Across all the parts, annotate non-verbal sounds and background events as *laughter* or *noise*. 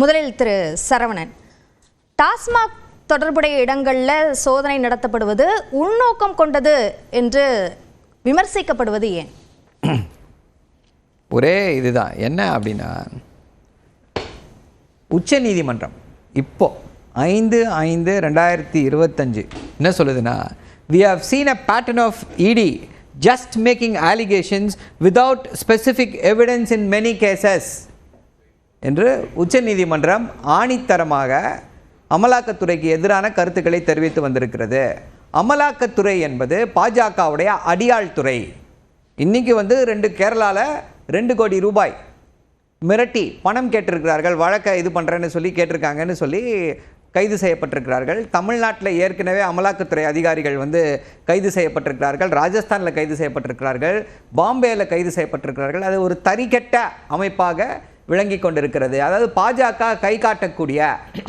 முதலில் திரு சரவணன். டாஸ்மாக் தொடர்புடைய இடங்களில் சோதனை நடத்தப்படுவது உள்நோக்கம் கொண்டது என்று விமர்சிக்கப்படுவது ஏன்? *clears throat* ஒரே இதுதான். என்ன அப்படின்னா உச்ச நீதிமன்றம் இப்போ ஐந்து ஐந்து ரெண்டாயிரத்தி இருபத்தஞ்சு என்ன சொல்லுதுன்னா we have seen a pattern of ED just making allegations without specific evidence in many cases என்று உச்சநீதிமன்றம் ஆணித்தரமாக அமலாக்கத்துறைக்கு எதிரான கருத்துக்களை தெரிவித்து வந்திருக்கிறது. அமலாக்கத்துறை என்பது பாஜகவுடைய அடியாள் துறை. இன்னைக்கு வந்து ரெண்டு கேரளாவில் ரெண்டு கோடி ரூபாய் மிரட்டி பணம் கேட்டிருக்கிறார்கள். வழக்கை இது பண்ணுறேன்னு சொல்லி கேட்டிருக்காங்கன்னு சொல்லி கைது செய்யப்பட்டிருக்கிறார்கள். தமிழ்நாட்டில் ஏற்கனவே அமலாக்கத்துறை அதிகாரிகள் வந்து கைது செய்யப்பட்டிருக்கிறார்கள். ராஜஸ்தானில் கைது செய்யப்பட்டிருக்கிறார்கள். பாம்பேயில் கைது செய்யப்பட்டிருக்கிறார்கள். அது ஒரு தறிக்கெட்ட அமைப்பாக விளங்கி கொண்டிருக்கிறது. அதாவது பாஜக கை காட்டக்கூடிய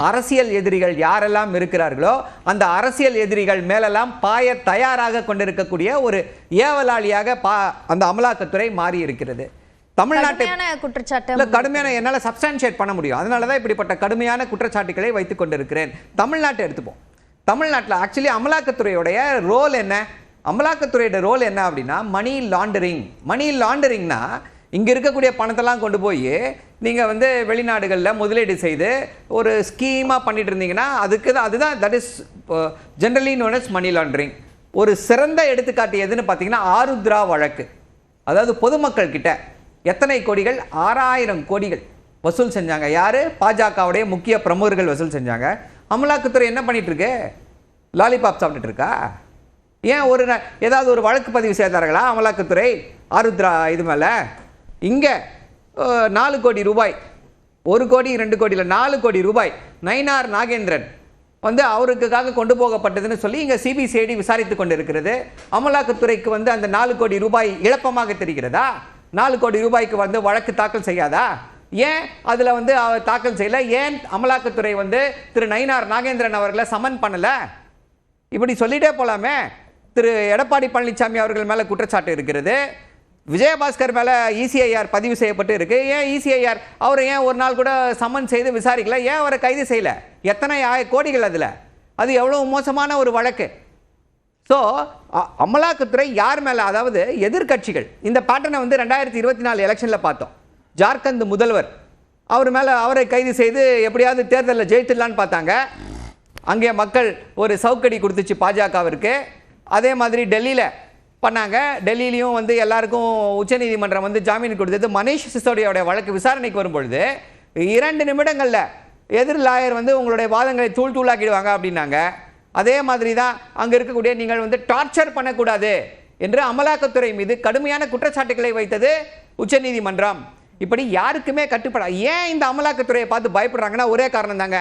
அரசியல் எதிரிகள் யாரெல்லாம் இருக்கிறார்களோ அந்த அரசியல் எதிரிகள் மேலெல்லாம் பாய தயாராக கொண்டிருக்கக்கூடிய ஒரு ஏவலாளியாக பா அந்த அமலாக்கத்துறை மாறி இருக்கிறது தமிழ்நாட்டை குற்றச்சாட்டு. கடுமையான என்னால சப்ஸ்டான்ஷியேட் பண்ண முடியும். அதனால தான் இப்படிப்பட்ட கடுமையான குற்றச்சாட்டுகளை வைத்துக் கொண்டிருக்கிறேன். தமிழ்நாட்டை எடுத்துப்போம். தமிழ்நாட்டில் ஆக்சுவலி அமலாக்கத்துறையுடைய ரோல் என்ன? அமலாக்கத்துறையோட ரோல் என்ன அப்படின்னா மணி லாண்டரிங் மணி லாண்டரிங்னா இங்க இருக்கக்கூடிய பணத்தெல்லாம் கொண்டு போய் நீங்கள் வந்து வெளிநாடுகளில் முதலீடு செய்து ஒரு ஸ்கீமாக பண்ணிட்டு இருந்தீங்கன்னா அதுக்கு தான் அதுதான் that is generally known is money laundering ஒரு சிறந்த எடுத்துக்காட்டு எதுன்னு பார்த்தீங்கன்னா ஆருத்ரா வழக்கு. அதாவது பொதுமக்கள் கிட்ட எத்தனை கோடிகள்? ஆறாயிரம் கோடிகள் வசூல் செஞ்சாங்க. யார்? பாஜகவுடைய முக்கிய பிரமுகர்கள் வசூல் செஞ்சாங்க. அமலாக்கத்துறை என்ன பண்ணிட்டு இருக்கு லாலிபாப் சாப்பிட்டுட்டு இருக்கா ஏன் ஒரு ஏதாவது ஒரு வழக்கு பதிவு செய்தார்களா? அமலாக்கத்துறை ஆருத்ரா இது மேலே. இங்கே நாலு கோடி ரூபாய். ஒரு கோடி ரெண்டு கோடியில் நாலு கோடி ரூபாய். நயினார் நாகேந்திரன் வந்து அவருக்காக கொண்டு போகப்பட்டதுன்னு சொல்லி இங்கே சிபிசிஐடி விசாரித்து கொண்டிருக்கிறது. அமலாக்கத்துறைக்கு வந்து அந்த நாலு கோடி ரூபாய் இழப்பமாக தெரிகிறதா? நாலு கோடி ரூபாய்க்கு வந்து வழக்கு தாக்கல் செய்யாதா? ஏன் அதில் வந்து அவர் தாக்கல் செய்யலை? ஏன் அமலாக்கத்துறை வந்து திரு நயினார் நாகேந்திரன் அவர்களை சமன் பண்ணலை? இப்படி சொல்லிட்டே போலாமே. திரு எடப்பாடி பழனிசாமி அவர்கள் மேலே குற்றச்சாட்டு இருக்கிறது. விஜயபாஸ்கர் மேலே இசிஐஆர் பதிவு செய்யப்பட்டு இருக்கு. ஏன் இசிஐஆர் அவர் ஏன் ஒரு நாள் கூட சம்மன் செய்து விசாரிக்கல? ஏன் அவரை கைது செய்யல? எத்தனை ஆய கோடிகள் அதில்? அது எவ்வளோ மோசமான ஒரு வழக்கு? ஸோ அமலாக்கத்துறை யார் மேலே அதாவது எதிர்க்கட்சிகள் இந்த பேட்டர்னை வந்து ரெண்டாயிரத்தி இருபத்தி நாலு எலெக்ஷனில் பார்த்தோம். ஜார்க்கண்ட் முதல்வர் அவர் மேலே அவரை கைது செய்து எப்படியாவது தேர்தலில் ஜெயித்துடலான்னு பார்த்தாங்க. அங்கே மக்கள் ஒரு சவுக்கடி கொடுத்துச்சு பாஜகவிற்கு. அதே மாதிரி டெல்லியில் பண்ணாங்க. டெல்லியிலையும் வந்து எல்லாருக்கும் உச்சநீதிமன்றம் வந்து ஜாமீன் கொடுத்தது. மனிஷ் சிசோடியாவுடைய வழக்கு விசாரணைக்கு வரும்பொழுது இரண்டு நிமிடங்களில் எதிர் லாயர் வந்து உங்களுடைய வாதங்களை தூள் தூளாக்கிடுவாங்க அப்படின்னாங்க. அதே மாதிரி தான் அங்கே இருக்கக்கூடிய நீங்கள் வந்து டார்ச்சர் பண்ணக்கூடாது என்று அமலாக்கத்துறை மீது கடுமையான குற்றச்சாட்டுகளை வைத்தது உச்சநீதிமன்றம். இப்படி யாருக்குமே கட்டுப்பட ஏன் இந்த அமலாக்கத்துறையை பார்த்து பயப்படுறாங்கன்னா ஒரே காரணம் தாங்க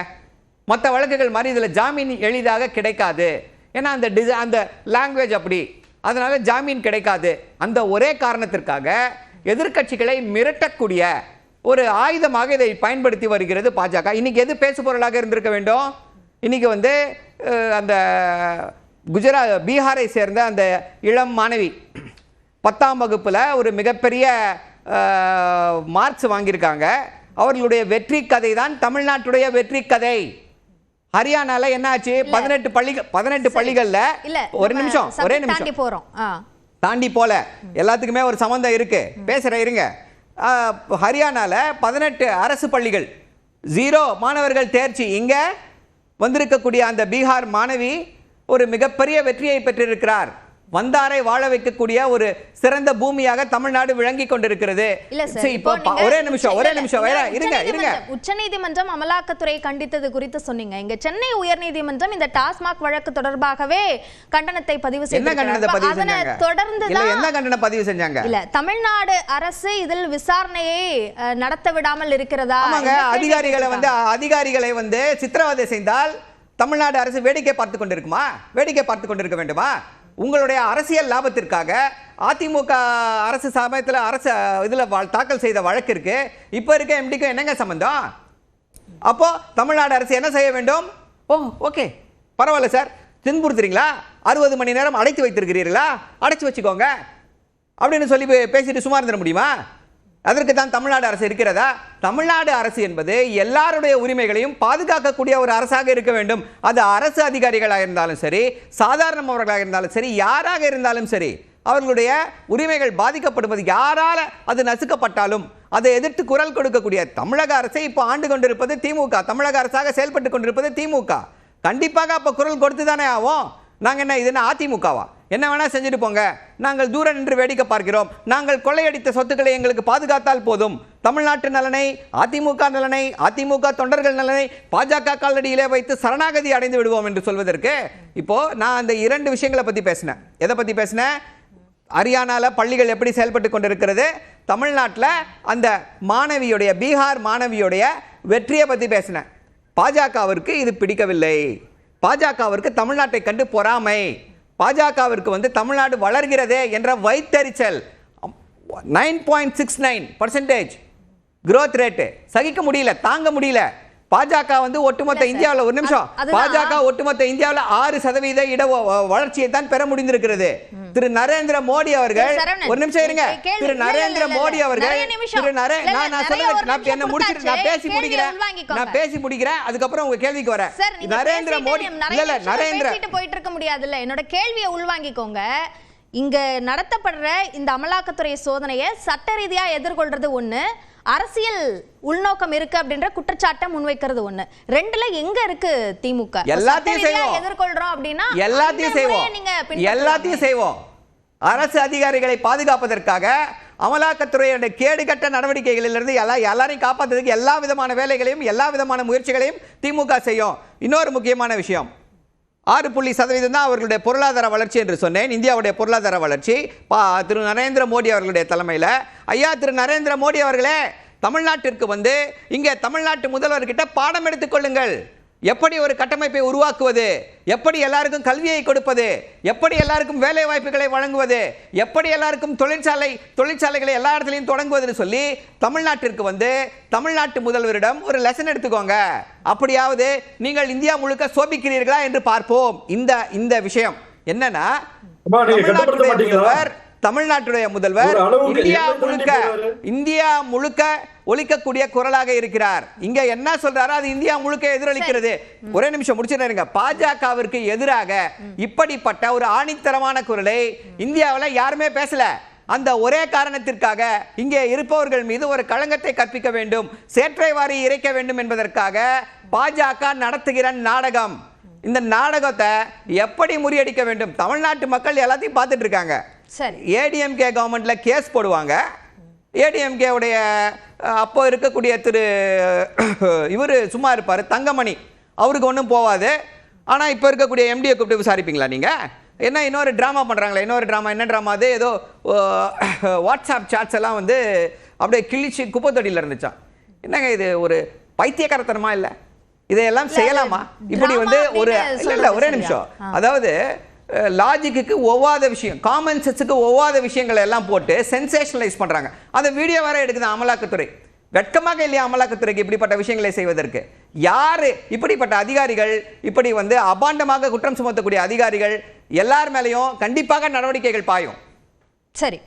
மற்ற வழக்குகள் மாதிரி இதில் ஜாமீன் எளிதாக கிடைக்காது. ஏன்னா அந்த டிசை அந்த லாங்குவேஜ் அப்படி அதனால் ஜாமீன் கிடைக்காது. அந்த ஒரே காரணத்திற்காக எதிர்க்கட்சிகளை மிரட்டக்கூடிய ஒரு ஆயுதமாக இதை பயன்படுத்தி வருகிறது பாஜக. இன்னைக்கு எது பேசு பொருளாக இருந்திருக்க வேண்டும்? இன்றைக்கி வந்து அந்த குஜராத் பீகாரை சேர்ந்த அந்த இளம் மாணவி பத்தாம் வகுப்பில் ஒரு மிகப்பெரிய மார்க்ஸ் வாங்கியிருக்காங்க. அவர்களுடைய வெற்றி கதை தான் தமிழ்நாட்டுடைய வெற்றி கதை. ஹரியானால என்ன ஆச்சு பதினெட்டு பள்ளிகள் பதினெட்டு பள்ளிகள்ல இல்ல ஒரு நிமிஷம் ஒரே நிமிஷம். போறோம். தாண்டி போல. எல்லாத்துக்குமே ஒரு சம்மந்தம் இருக்கு. பேசுறேன் இருங்க. ஹரியானால பதினெட்டு அரசு பள்ளிகள் ஜீரோ மாணவர்கள் தேர்ச்சி. இங்க வந்திருக்கக்கூடிய அந்த பீகார் மாணவி ஒரு மிகப்பெரிய வெற்றியை பெற்றிருக்கிறார். வந்தாரை வாழ வைக்கக்கூடிய ஒரு சிறந்த பூமியாக தமிழ்நாடு விளங்கி கொண்டிருக்கிறது. ஒரே நிமிஷம் ஒரே நிமிஷம் இருங்க இருங்க. உச்சநீதிமன்றம் அமலாக்கத்துறை கண்டித்தது குறித்து சொன்னீங்க. இங்க சென்னை உயர்நீதிமன்றம் இந்த டாஸ்மாக் வழக்கு தொடர்பாகவே கண்டனத்தை பதிவு செஞ்சாங்க? தொடர்ந்து என்ன கண்டனம் பதிவு செஞ்சாங்க? இல்ல தமிழ்நாடு அரசு இதில் விசாரணையை நடத்த விடாமல் இருக்கிறதா? அதிகாரிகளை வந்து. அதிகாரிகளை வந்து சித்திரவதை செய்தால் தமிழ்நாடு அரசு வேடிக்கை பார்த்து கொண்டிருக்குமா? வேடிக்கை பார்த்து கொண்டிருக்க வேண்டுமா? உங்களுடைய அரசியல் லாபத்திற்காக அதிமுக அரசு சமயத்தில் அரசு இதில் தாக்கல் செய்த வழக்கு இருக்கு. இப்போ இருக்க எம்டிக்கும் என்னங்க சம்மந்தம் அப்போ தமிழ்நாடு அரசு என்ன செய்ய வேண்டும்? Oh okay. பரவாயில்ல சார். துன்புறுத்துறீங்களா? அறுபது மணி நேரம் அடைத்து வைத்திருக்கிறீர்களா? அடைச்சி வச்சுக்கோங்க. அப்படின்னு சொல்லி பே- பேசிட்டு சும்மா இருந்துட முடியுமா? அதற்கு தான் தமிழ்நாடு அரசு இருக்கிறதா? தமிழ்நாடு அரசு என்பது எல்லாருடைய உரிமைகளையும் பாதுகாக்கக்கூடிய ஒரு அரசாக இருக்க வேண்டும். அது அரசு அதிகாரிகளாக இருந்தாலும் சரி சாதாரணமானவர்களாக இருந்தாலும் சரி யாராக இருந்தாலும் சரி அவர்களுடைய உரிமைகள் பாதிக்கப்படுவது யாரால அது நசுக்கப்பட்டாலும் அதை எதிர்த்து குரல் கொடுக்கக்கூடிய தமிழக அரசை இப்போ ஆண்டு கொண்டிருப்பது திமுக. தமிழக அரசாக செயல்பட்டு கொண்டிருப்பது திமுக. கண்டிப்பாக அப்போ குரல் கொடுத்து தானே ஆகும் நாங்கள் என்ன இது என்ன அதிமுகவா? என்ன வேணால் செஞ்சுட்டு போங்க. நாங்கள் தூரம் நின்று வேடிக்கை பார்க்கிறோம். நாங்கள் கொள்ளையடித்த சொத்துக்களை எங்களுக்கு பாதுகாத்தால் போதும். தமிழ்நாட்டு நலனை அதிமுக நலனை அதிமுக தொண்டர்கள் நலனை பாஜக காலடியிலே வைத்து சரணாகதி அடைந்து விடுவோம் என்று சொல்வதற்கு இப்போது நான் அந்த இரண்டு விஷயங்களை பற்றி பேசினேன். எதை பற்றி பேசினேன்? ஹரியானாவில் பள்ளிகள் எப்படி செயல்பட்டு கொண்டிருக்கிறது? தமிழ்நாட்டில் அந்த மாணவியுடைய பீகார் மாணவியுடைய வெற்றியை பற்றி பேசினேன். பாஜகவிற்கு இது பிடிக்கவில்லை. பாஜகவிற்கு தமிழ்நாட்டை கண்டு பொறாமை. பாஜகவிற்கு வந்து தமிழ்நாடு வளர்கிறதே என்ற வைத்தறிச்சல். Nine point six nine percentage growth rate சகிக்க முடியல தாங்க முடியல. பாஜக வந்து ஒட்டுமொத்த இல்ல இந்தியாவில் ஒரு. நிமிஷம். பாஜக ஒட்டுமொத்த இந்தியாவில் ஆறு சதவீத இட வளர்ச்சியை தான் பெற முடிந்திருக்கிறது திரு நரேந்திர மோடி அவர்கள் ஒரு நிமிஷம் இருங்க திரு இல்ல, இல்ல, நரேந்திர இல்ல, மோடி இல்ல. அவர்கள். திரு இல்ல, நான் என்ன முடிச்சிட்டு நான். பேசி முடிக்கிறேன். நான் பேசி முடிக்கிறேன் அதுக்கப்புறம் உங்க கேள்விக்கு வரேன் நரேந்திர மோடி இல்ல இல்ல நரேந்திர போயிட்டு இருக்க முடியாதுல்ல என்னோட கேள்வியை உள்வாங்கிக்கோங்க இங்க நடத்தப்படுற இந்த அமலாக்கத்துறை சோதனையை சட்ட ரீதியா எதிர்கொள்றது ஒண்ணு அரசியல் உள்நோக்கம் இருக்கு அப்படின்ற குற்றச்சாட்டை முன்வைக்கிறது ஒண்ணு. ரெண்டுல எங்க இருக்கு திமுக? எல்லாத்தையும் செய்வோம். எதிர்கொள்றோம் அப்படின்னா எல்லாத்தையும் செய்வோம். எல்லாத்தையும் செய்வோம். அரசு அதிகாரிகளை பாதுகாப்பதற்காக அமலாக்கத்துறையுடைய கேடுகட்ட நடவடிக்கைகளிலிருந்து எல்லா எல்லாரையும் காப்பாற்றுறதுக்கு எல்லா விதமான வேலைகளையும் எல்லா விதமான முயற்சிகளையும் திமுக செய்யும். இன்னொரு முக்கியமான விஷயம். ஆறு புள்ளி சதவீதம் தான் அவர்களுடைய பொருளாதார வளர்ச்சி என்று சொன்னேன். இந்தியாவுடைய பொருளாதார வளர்ச்சி. பா திரு நரேந்திர மோடி அவர்களுடைய தலைமையில். ஐயா திரு நரேந்திர மோடி அவர்களே தமிழ்நாட்டிற்கு வந்து இங்கே தமிழ்நாட்டு முதல்வர்கிட்ட பாடம் எடுத்துக்கொள்ளுங்கள் எப்படி ஒரு கட்டமைப்பை உருவாக்குவது? எப்படி எல்லாருக்கும் கல்வியை கொடுப்பது? எப்படி எல்லாருக்கும் வேலை வாய்ப்புகளை வழங்குவது? எப்படி எல்லாருக்கும் தொழிற்சாலை தொழிற்சாலைகளை எல்லா இடத்துலையும் தொடங்குவதுன்னு சொல்லி தமிழ்நாட்டிற்கு வந்து தமிழ்நாட்டு முதல்வரிடம் ஒரு லெசன் எடுத்துக்கோங்க. அப்படியாவது நீங்கள் இந்தியா முழுக்க சோபிக்கிறீர்களா என்று பார்ப்போம். இந்த இந்த விஷயம் என்னன்னா தமிழ்நாட்டுடைய? முதல்வர் தமிழ்நாட்டுடைய முதல்வர் இந்தியா முழுக்க? இந்தியா முழுக்க ஒலிக்கக்கூடிய குரலாக இருக்கிறார். இங்க என்ன சொல்றாரோ அது இந்தியா முழுக்க எதிரொலிக்கிறது. ஒரே நிமிஷம் முடிச்சிருங்க பாஜகவிற்கு எதிராக இப்படிப்பட்ட ஒரு ஆணித்தரமான குரலை இந்தியாவுல யாருமே பேசல. அந்த ஒரே காரணத்திற்காக இங்கே இருப்பவர்கள் மீது ஒரு களங்கத்தை கற்பிக்க வேண்டும் சேற்றை வாரி இறைக்க வேண்டும் என்பதற்காக பாஜக நடத்துகிற நாடகம். இந்த நாடகத்தை எப்படி முறியடிக்க வேண்டும்? தமிழ்நாட்டு மக்கள் எல்லாத்தையும் பார்த்துட்டு இருக்காங்க. ஏடிஎம்கே கவர்மெண்ட்ல கேஸ் போடுவாங்க. ஏடிஎம்கே உடைய அஹ், அப்போ இருக்கக்கூடிய திரு *clears throat* இவர் சும்மா இருப்பார் தங்கமணி. அவருக்கு ஒன்றும் போவாது. ஆனால் இப்போ இருக்கக்கூடிய எம்டியை கூப்பிட்டு விசாரிப்பீங்களா நீங்கள் என்ன இன்னொரு ட்ராமா பண்ணுறாங்களே இன்னொரு ட்ராமா என்ன ட்ராமா அது? ஏதோ வாட்ஸ்அப் சாட்ஸ் எல்லாம் வந்து அப்படியே கிழிச்சு குப்பை தொட்டியில் இருந்துச்சான் என்னங்க இது ஒரு பைத்தியக்காரத்தனமா இல்லை? இதையெல்லாம் செய்யலாமா? இப்படி வந்து ஒரு இல்ல இல்ல ஒரே நிமிஷம். அதாவது லாஜிக்கு ஒவ்வாத விஷயம் காமன் சென்ஸுக்கு ஒவ்வாத விஷயங்களை எல்லாம் போட்டு சென்சேஷனலைஸ் பண்ணுறாங்க அந்த வீடியோ வேற எடுக்குது அமலாக்கத்துறை. வெட்கமாக இல்லையா அமலாக்கத்துறைக்கு இப்படிப்பட்ட விஷயங்களை செய்வதற்கு? யார்? இப்படிப்பட்ட அதிகாரிகள் இப்படி வந்து அபாண்டமாக குற்றம் சுமத்தக்கூடிய அதிகாரிகள் எல்லார் மேலேயும் கண்டிப்பாக நடவடிக்கைகள் பாயும். சரி.